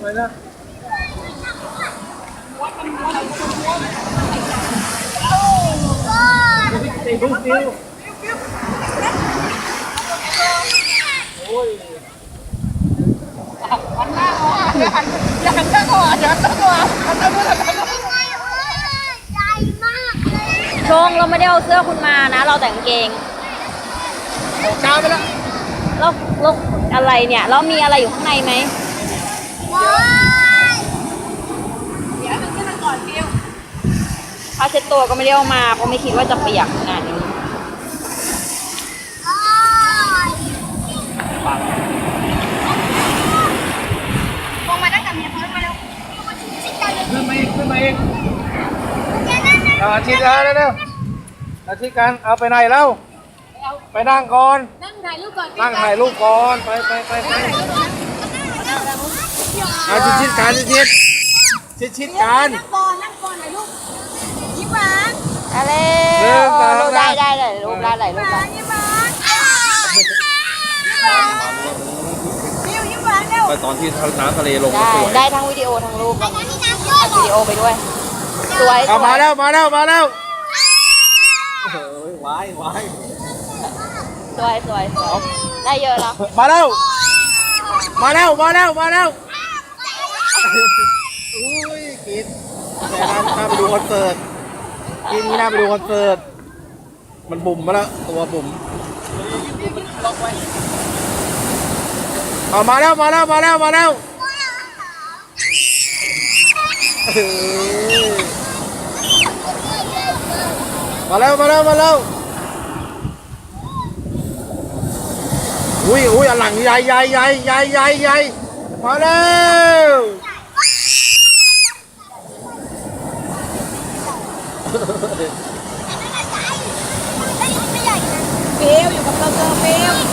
ไปแล้วตีดูฟิโอ้ยหันหหัยันหน้ออกอยันหน้ออกอชงเราไม่ได้เอาเสื้อคุณมานะ เราแต่งเกงเช้าไปแล้วเราเราอะไรเนี่ย เรามีอะไรอยู่ข้างในไหม ว้ายเดี๋ยวมันขึ้นมาก่อนฟิวผ้าเช็ดตัวก็ไม่ได้เอามาเพราะไม่คิดว่าจะเปียกขนาดนี้อ้ายปังลงมาตั้งแต่เมียเขามาแล้วชิดกันเลยขึ้นมาอีกขึ้นมาอีกแค่นั้นนะเอาอาชิดกันเร็วๆอาชิดกันเอาไปไหนแล้วไปนั่งก่อน นั่งถ่ายรูปก่อนนั่งถ่ายรูปก่อนไปไปไปไป เอาชิดชิดกันชิดชิดชิดกันนั่งก่อนนั่งก่อนถ่ายรูปยิ้มหวานอะไรหนึ่งสองรูปสาได้มได้เลยรูปได้หลายรูปได้ยิ้มหวานฟิวยิ้มหวานเร็วไปตอนที่น้ำทะเลลงก็ได้สวยได้ทั้งวิดีโอทั้งรูปอันนี้น้ำเยอะอัดวิดีโอไปด้วยสวยสเอาวมายแล้วมาแล้วมาแล้วเฮ้ยวายวายสวยสวยสวยได้เยอะแล้วมาแล้วมาแล้วมาแล้วมาแล้ว อุ้ยกินแต่น่าน่าไปดูคอนเสิร์ตกินนี่น่าไปดูคอนเสิร์ตมันบุ่มมาแล้วตัวบุ่มเอามาแล้วมาแล้วมาแล้วมาแล้วเฮ้ยมาแล้วมาแล้วมาแล้วอุ้ยอุ้ยอันหลังใหญ่ใหญ่ใหญ่ใหญ่ใหญ่ใหญ่ มาแล้วไม่ใ